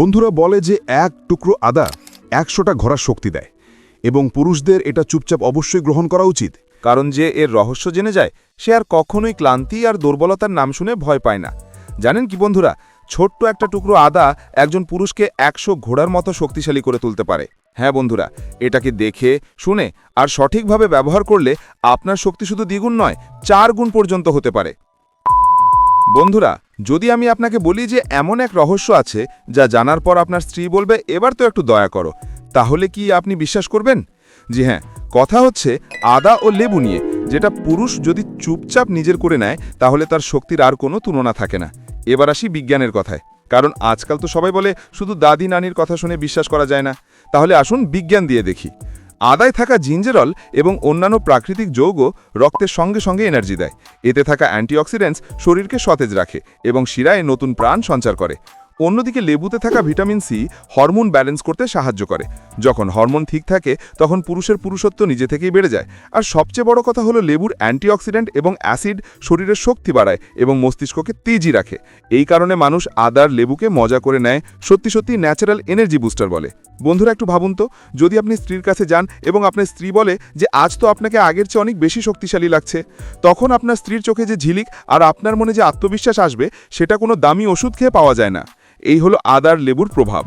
বন্ধুরা বলে যে এক টুকরো আদা একশোটা ঘোড়ার শক্তি দেয় এবং পুরুষদের এটা চুপচাপ অবশ্যই গ্রহণ করা উচিত। কারণ যে এর রহস্য জেনে যায়, সে আর কখনোই ক্লান্তি আর দুর্বলতার নাম শুনে ভয় পায় না। জানেন কি বন্ধুরা? ছোট্ট একটা টুকরো আদা একজন পুরুষকে একশো ঘোড়ার মতো শক্তিশালী করে তুলতে পারে। হ্যাঁ বন্ধুরা, এটাকে দেখে, শুনে আর সঠিকভাবে ব্যবহার করলে আপনার শক্তি শুধু দ্বিগুণ নয়, চার গুণ পর্যন্ত হতে পারে। বন্ধুরা, যদি আমি আপনাকে বলি যে এমন এক রহস্য আছে যা জানার পর আপনার স্ত্রী বলবে, এবার তো একটু দয়া করো তাহলে কি আপনি বিশ্বাস করবেন? জি হ্যাঁ কথা হচ্ছে আদা ও লেবু নিয়ে, যেটা পুরুষ যদি চুপচাপ নিজের করে নেয়, তাহলে তার শক্তির আর কোনো তুলনা থাকে না। এবার আসি বিজ্ঞানের কথায়। কারণ আজকাল তো সবাই বলে, শুধু দাদি নানির কথা শুনে বিশ্বাস করা যায় না তাহলে আসুন বিজ্ঞান দিয়ে দেখি। আদায় থাকা জিঞ্জেরল এবং অন্যান্য প্রাকৃতিক যৌগ রক্তের সঙ্গে সঙ্গে এনার্জি দেয়। এতে থাকা অ্যান্টিঅক্সিডেন্টস শরীরকে সতেজ রাখে এবং শিরায় নতুন প্রাণ সঞ্চার করে। অন্যদিকে লেবুতে থাকা ভিটামিন সি হরমোন ব্যালেন্স করতে সাহায্য করে। যখন হরমোন ঠিক থাকে, তখন পুরুষের পুরুষত্ব নিজে থেকেই বেড়ে যায়। আর সবচেয়ে বড় কথা হলো লেবুর অ্যান্টিঅক্সিডেন্ট এবং অ্যাসিড শরীরের শক্তি বাড়ায় এবং মস্তিষ্ককে তেজি রাখে। এই কারণে মানুষ আদার লেবুকে মজা করে নেয়, সত্যি সত্যি ন্যাচারাল এনার্জি বুস্টার বলে। বন্ধুরা, একটু ভাবুন তো, যদি আপনি স্ত্রীর কাছে যান এবং আপনার স্ত্রী বলে যে, আজ তো আপনাকে আগের চেয়ে অনেক বেশি শক্তিশালী লাগছে। তখন আপনার স্ত্রীর চোখে যে ঝিলিক আর আপনার মনে যে আত্মবিশ্বাস আসবে, সেটা কোনো দামি ওষুধ খেয়ে পাওয়া যায় না। এই হলো আদার লেবুর প্রভাব।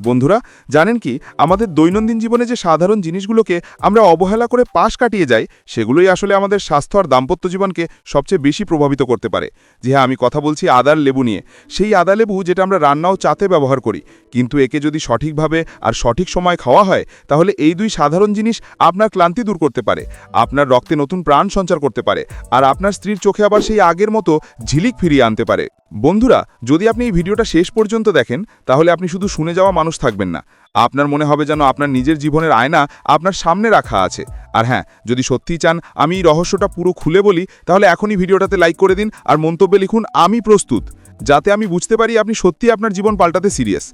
বন্ধুরা, জানেন কি, আমাদের দৈনন্দিন জীবনে যে সাধারণ জিনিসগুলোকে আমরা অবহেলা করে পাশ কাটিয়ে যাই, সেগুলোই আসলে আমাদের স্বাস্থ্য আর দাম্পত্য জীবনকে সবচেয়ে বেশি প্রভাবিত করতে পারে। যে হ্যাঁ আমি কথা বলছি আদার লেবু নিয়ে। সেই আদা লেবু যেটা আমরা রান্না ও চাতে ব্যবহার করি, কিন্তু একে যদি সঠিকভাবে আর সঠিক সময় খাওয়া হয়, তাহলে এই দুই সাধারণ জিনিস আপনার ক্লান্তি দূর করতে পারে, আপনার রক্তে নতুন প্রাণ সঞ্চার করতে পারে, আর আপনার স্ত্রীর চোখে আবার সেই আগের মতো ঝিলিক ফিরিয়ে আনতে পারে। বন্ধুরা, যদি আপনি এই ভিডিওটা শেষ পর্যন্ত দেখেন, তাহলে আপনি শুধু শুনে যাওয়া মানুষ থাকবেন না। আপনার মনে হবে যেন আপনার নিজের জীবনের আয়না আপনার সামনে রাখা আছে। আর হ্যাঁ যদি সত্যিই চান আমি এই রহস্যটা পুরো খুলে বলি, তাহলে এখনই ভিডিওটাতে লাইক করে দিন আর মন্তব্যে লিখুন, আমি প্রস্তুত। যাতে আমি বুঝতে পারি আপনি সত্যি আপনার জীবন পাল্টাতে সিরিয়াস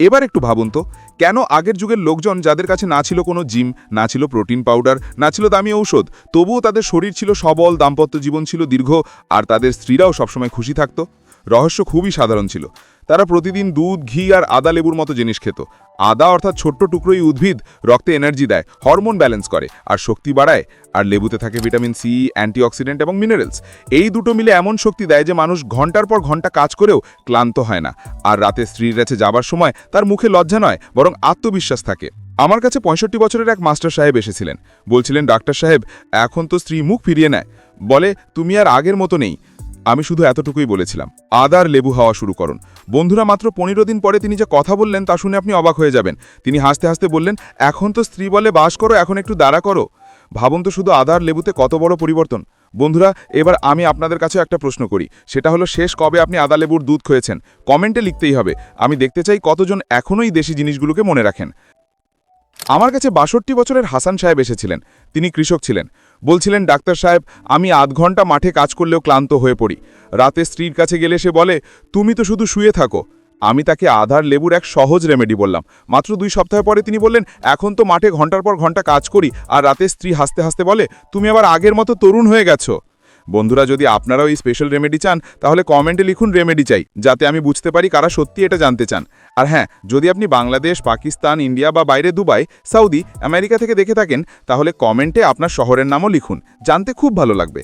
এবার একটু ভাবুন তো, কেন আগের যুগের লোকজন যাদের কাছে না ছিল কোনো জিম, না ছিল প্রোটিন পাউডার, না ছিল দামি ঔষধ, তবুও তাদের শরীর ছিল সবল, দাম্পত্য জীবন ছিল দীর্ঘ, আর তাদের স্ত্রীরাও সবসময় খুশি থাকত? রহস্য খুবই সাধারণ ছিল। তারা প্রতিদিন দুধ, ঘি আর আদা লেবুর মতো জিনিস খেত। আদা অর্থাৎ ছোট্ট টুকরোই উদ্ভিদ রক্তে এনার্জি দেয় হরমোন ব্যালেন্স করে, আর শক্তি বাড়ায়, আর লেবুতে থাকে ভিটামিন সি অ্যান্টিঅক্সিডেন্ট এবং মিনারেলস এই দুটো মিলে এমন শক্তি দেয় যে মানুষ ঘণ্টার পর ঘণ্টা কাজ করেও ক্লান্ত হয় না, আর রাতে স্ত্রীর কাছে যাবার সময় তার মুখে লজ্জা নয়, বরং আত্মবিশ্বাস থাকে। আমার কাছে পঁয়ষট্টি বছরের এক মাস্টার সাহেব এসেছিলেন। বলছিলেন, ডাক্তার সাহেব, এখন তো স্ত্রী মুখ ফিরিয়ে নেয়। বলে, তুমি আর আগের মতো নেই। আমি শুধু এতটুকুই বলেছিলাম, আদার লেবু হাওয়া শুরু করুন। বন্ধুরা, মাত্র পনেরো দিন পরে তিনি যে কথা বললেন তা শুনে আপনি অবাক হয়ে যাবেন। তিনি হাসতে হাসতে বললেন, এখন তো স্ত্রী বলে বাস করো, এখন একটু দাঁড়া করো। ভাবুন তো শুধু আদার লেবুতে কত বড় পরিবর্তন। বন্ধুরা, এবার আমি আপনাদের কাছে একটা প্রশ্ন করি। সেটা হলো, শেষ কবে আপনি আদা লেবুর দুধ খেয়েছেন? কমেন্টে লিখতেই হবে। আমি দেখতে চাই কতজন এখনই দেশি জিনিসগুলোকে মনে রাখেন। আমার কাছে বাষট্টি বছরের হাসান সাহেব এসেছিলেন। তিনি কৃষক ছিলেন। বলছিলেন, ডাক্তার সাহেব, আমি আধ ঘণ্টা মাঠে কাজ করলেও ক্লান্ত হয়ে পড়ি। রাতে স্ত্রীর কাছে গেলে সে বলে, তুমি তো শুধু শুয়ে থাকো। আমি তাকে আধার লেবুর এক সহজ রেমেডি বললাম। মাত্র দুই সপ্তাহ পরে তিনি বললেন, এখন তো মাঠে ঘণ্টার পর ঘণ্টা কাজ করি। আর রাতে স্ত্রী হাসতে হাসতে বলে, তুমি আবার আগের মতো তরুণ হয়ে গেছো। বন্ধুরা, যদি আপনারাও এই স্পেশাল রেমেডি চান, তাহলে কমেন্টে লিখুন রেমেডি চাই, যাতে আমি বুঝতে পারি কারা সত্যি এটা জানতে চান। আর হ্যাঁ যদি আপনি বাংলাদেশ, পাকিস্তান, ইন্ডিয়া বা বাইরে দুবাই, সৌদি, আমেরিকা থেকে দেখে থাকেন, তাহলে কমেন্টে আপনার শহরের নামও লিখুন, জানতে খুব ভালো লাগবে।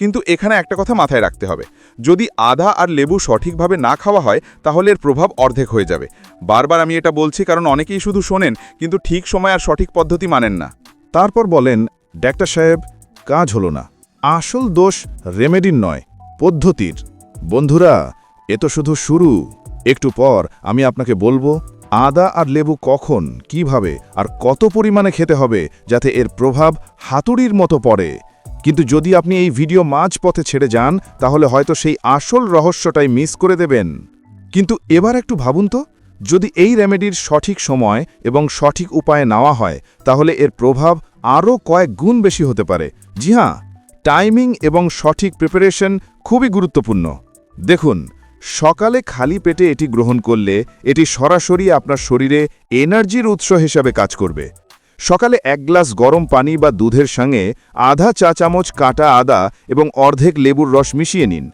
কিন্তু এখানে একটা কথা মাথায় রাখতে হবে, যদি আদা আর লেবু সঠিকভাবে না খাওয়া হয়, তাহলে এর প্রভাব অর্ধেক হয়ে যাবে। বারবার আমি এটা বলছি কারণ অনেকেই শুধু শোনেন, কিন্তু ঠিক সময় আর সঠিক পদ্ধতি মানেন না। তারপর বলেন, ডাক্তার সাহেব, কাজ হলো না। আসল দোষ রেমেডির নয়, পদ্ধতির। বন্ধুরা, এ তো শুধু শুরু। একটু পর আমি আপনাকে বলব, আদা আর লেবু কখন, কীভাবে আর কত পরিমাণে খেতে হবে যাতে এর প্রভাব হাতুড়ির মতো পড়ে। কিন্তু যদি আপনি এই ভিডিও মাঝ পথে ছেড়ে যান, তাহলে হয়তো সেই আসল রহস্যটাই মিস করে দেবেন। কিন্তু এবার একটু ভাবুন তো, যদি এই রেমেডির সঠিক সময় এবং সঠিক উপায়ে নেওয়া হয়, তাহলে এর প্রভাব আরও কয়েক গুণ বেশি হতে পারে। জি হ্যাঁ টাইমিং এবং সঠিক প্রিপারেশন খুবই গুরুত্বপূর্ণ। দেখুন, সকালে খালি পেটে এটি গ্রহণ করলে এটি সরাসরি আপনার শরীরে এনার্জির উৎস হিসাবে কাজ করবে। সকালে এক গ্লাস গরম পানি বা দুধের সঙ্গে আধা চা চামচ কাটা আদা এবং অর্ধেক লেবুর রস মিশিয়ে নিন।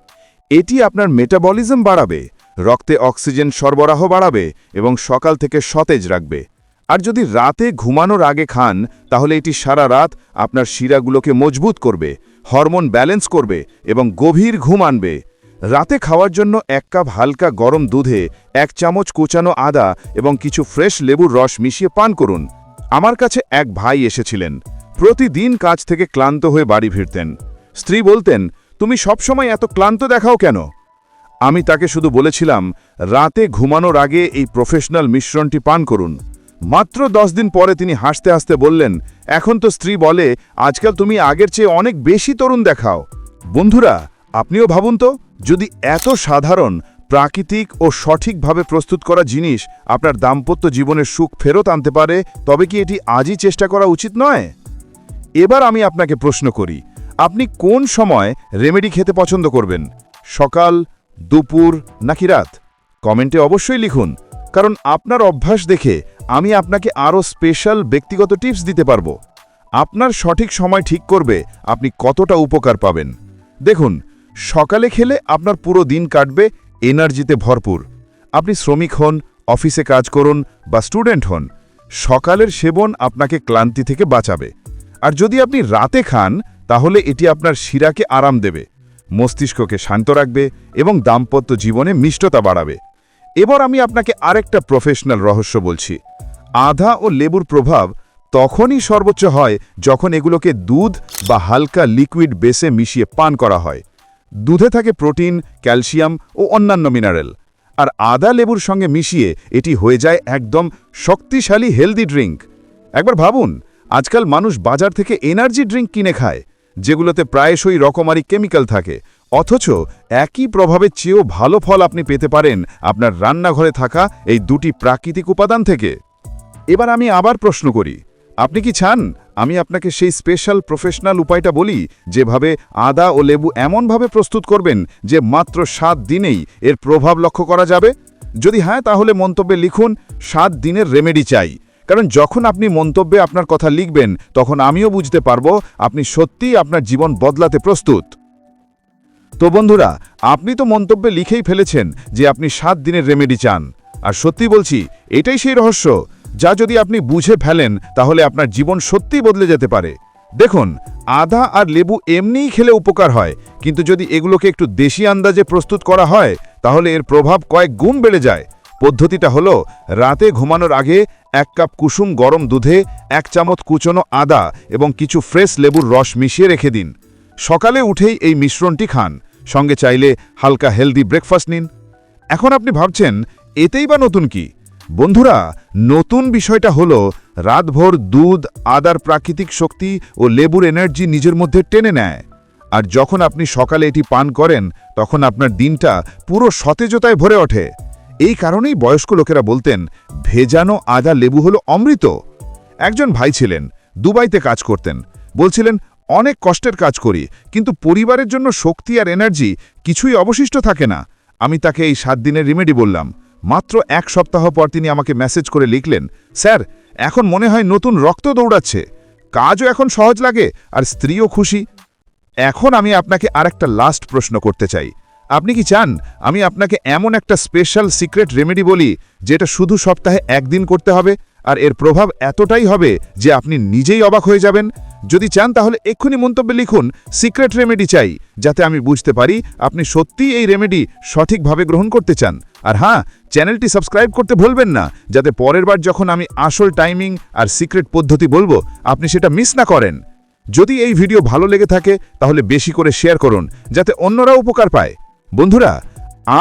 এটি আপনার মেটাবলিজম বাড়াবে, রক্তে অক্সিজেন সরবরাহ বাড়াবে এবং সকাল থেকে সতেজ রাখবে। আর যদি রাতে ঘুমানোর আগে খান, তাহলে এটি সারা রাত আপনার শিরাগুলোকে মজবুত করবে হরমোন ব্যালেন্স করবে এবং গভীর ঘুম আনবে। রাতে খাওয়ার জন্য এক কাপ হালকা গরম দুধে এক চামচ কুচানো আদা এবং কিছু ফ্রেশ লেবুর রস মিশিয়ে পান করুন। আমার কাছে এক ভাই এসেছিলেন। প্রতিদিন কাজ থেকে ক্লান্ত হয়ে বাড়ি ফিরতেন। স্ত্রী বলতেন, তুমি সবসময় এত ক্লান্ত দেখাও কেন? আমি তাকে শুধু বলেছিলাম, রাতে ঘুমানোর আগে এই প্রফেশনাল মিশ্রণটি পান করুন। মাত্র দশ দিন পরে তিনি হাসতে হাসতে বললেন, এখন তো স্ত্রী বলে, আজকাল তুমি আগের চেয়ে অনেক বেশি তরুণ দেখাও। বন্ধুরা, আপনিও ভাবুন তো, যদি এত সাধারণ, প্রাকৃতিক ও সঠিকভাবে প্রস্তুত করা জিনিস আপনার দাম্পত্য জীবনের সুখ ফেরত আনতে পারে, তবে কি এটি আজই চেষ্টা করা উচিত নয়? এবার আমি আপনাকে প্রশ্ন করি, আপনি কোন সময় রেমেডি খেতে পছন্দ করবেন? সকাল, দুপুর নাকি রাত? কমেন্টে অবশ্যই লিখুন কারণ আপনার অভ্যাস দেখে আমি আপনাকে আরও স্পেশাল ব্যক্তিগত টিপস দিতে পারব। আপনার সঠিক সময় ঠিক করবে, আপনি কতটা উপকার পাবেন। দেখুন, সকালে খেলে আপনার পুরো দিন কাটবে, এনার্জিতে ভরপুর। আপনি শ্রমিক হন, অফিসে কাজ করুন বা স্টুডেন্ট হন, সকালের সেবন আপনাকে ক্লান্তি থেকে বাঁচাবে। আর যদি আপনি রাতে খান, তাহলে এটি আপনার শিরাকে আরাম দেবে, মস্তিষ্ককে শান্ত রাখবে এবং দাম্পত্য জীবনে মিষ্টতা বাড়াবে। এবার আমি আপনাকে আরেকটা প্রফেশনাল রহস্য বলছি। আধা ও লেবুর প্রভাব তখনই সর্বোচ্চ হয় যখন এগুলোকে দুধ বা হালকা লিকুইড বেসে মিশিয়ে পান করা হয়। দুধে থাকে প্রোটিন, ক্যালসিয়াম ও অন্যান্য মিনারেল আর আদা লেবুর সঙ্গে মিশিয়ে এটি হয়ে যায় একদম শক্তিশালী হেলদি ড্রিঙ্ক একবার ভাবুন, আজকাল মানুষ বাজার থেকে এনার্জি ড্রিঙ্ক কিনে খায়, যেগুলোতে প্রায়শই রকমারি কেমিক্যাল থাকে। অথচ একই প্রভাবের চেয়েও ভালো ফল আপনি পেতে পারেন আপনার রান্নাঘরে থাকা এই দুটি প্রাকৃতিক উপাদান থেকে। এবার আমি আবার প্রশ্ন করি, আপনি কি চান আমি আপনাকে সেই স্পেশাল প্রফেশনাল উপায়টা বলি, যেভাবে আদা ও লেবু এমনভাবে প্রস্তুত করবেন যে মাত্র সাত দিনেই এর প্রভাব লক্ষ্য করা যাবে? যদি হ্যাঁ তাহলে মন্তব্যে লিখুন, সাত দিনের রেমেডি চাই। কারণ যখন আপনি মন্তব্যে আপনার কথা লিখবেন, তখন আমিও বুঝতে পারব আপনি সত্যিই আপনার জীবন বদলাতে প্রস্তুত। তো বন্ধুরা, আপনি তো মন্তব্যে লিখেই ফেলেছেন যে আপনি সাত দিনের রেমেডি চান। আর সত্যি বলছি, এটাই সেই রহস্য, যা যদি আপনি বুঝে ফেলেন, তাহলে আপনার জীবন সত্যিই বদলে যেতে পারে। দেখুন, আদা আর লেবু এমনিই খেলে উপকার হয়, কিন্তু যদি এগুলোকে একটু দেশি আন্দাজে প্রস্তুত করা হয়, তাহলে এর প্রভাব কয়েক গুণ বেড়ে যায়। পদ্ধতিটা হলো, রাতে ঘুমানোর আগে এক কাপ কুসুম গরম দুধে, এক চামচ কুচনো আদা এবং কিছু ফ্রেশ লেবুর রস মিশিয়ে রেখে দিন। সকালে উঠেই এই মিশ্রণটি খান। সঙ্গে চাইলে হালকা হেলদি ব্রেকফাস্ট নিন। এখন আপনি ভাবছেন, এতেই বা নতুন কি? বন্ধুরা, নতুন বিষয়টা হলো, রাতভর দুধ, আদার প্রাকৃতিক শক্তি ও লেবুর এনার্জি নিজের মধ্যে টেনে নেয়। আর যখন আপনি সকালে এটি পান করেন, তখন আপনার দিনটা পুরো সতেজতায় ভরে ওঠে। এই কারণেই বয়স্ক লোকেরা বলতেন, ভেজানো আদা লেবু হলো অমৃত। একজন ভাই ছিলেন, দুবাইতে কাজ করতেন। বলছিলেন অনেক কষ্টের কাজ করি, কিন্তু পরিবারের জন্য শক্তি আর এনার্জি কিছুই অবশিষ্ট থাকে না। আমি তাকে এই সাত দিনের রিমেডি বললাম। মাত্র এক সপ্তাহ পর তিনি আমাকে মেসেজ করে লিখলেন, স্যার, এখন মনে হয় নতুন রক্ত দৌড়াচ্ছে। কাজও এখন সহজ লাগে আর স্ত্রীও খুশি। এখন আমি আপনাকে আরেকটা লাস্ট প্রশ্ন করতে চাই। আপনি কি চান আমি আপনাকে এমন একটা স্পেশাল সিক্রেট রেমেডি বলি, যেটা শুধু সপ্তাহে একদিন করতে হবে, আর এর প্রভাব এতটাই হবে যে আপনি নিজেই অবাক হয়ে যাবেন? যদি চান তাহলে এক্ষুনি মন্তব্যে লিখুন, সিক্রেট রেমেডি চাই, যাতে আমি বুঝতে পারি আপনি সত্যিই এই রেমেডি সঠিকভাবে গ্রহণ করতে চান। আর হ্যাঁ চ্যানেলটি সাবস্ক্রাইব করতে ভুলবেন না, যাতে পরের বার যখন আমি আসল টাইমিং আর সিক্রেট পদ্ধতি বলব, আপনি সেটা মিস না করেন। যদি এই ভিডিও ভালো লেগে থাকে, তাহলে বেশি করে শেয়ার করুন, যাতে অন্যরা উপকার পায়। বন্ধুরা,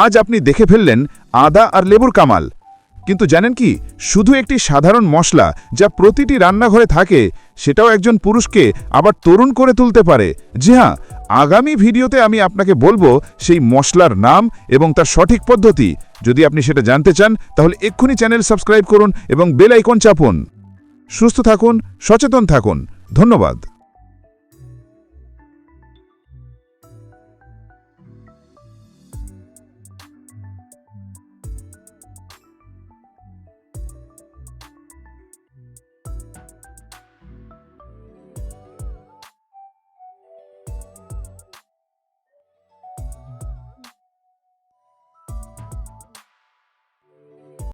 আজ আপনি দেখে ফেললেন আদা আর লেবুর কামাল। কিন্তু জানেন কি, শুধু একটি সাধারণ মশলা যা প্রতিটি রান্নাঘরে থাকে, সেটাও একজন পুরুষকে আবার তরুণ করে তুলতে পারে। জি হ্যাঁ আগামী ভিডিওতে আমি আপনাকে বলব সেই মশলার নাম এবং তার সঠিক পদ্ধতি। যদি আপনি সেটা জানতে চান, তাহলে এক্ষুনি চ্যানেল সাবস্ক্রাইব করুন এবং বেল আইকন চাপুন। সুস্থ থাকুন, সচেতন থাকুন। ধন্যবাদ।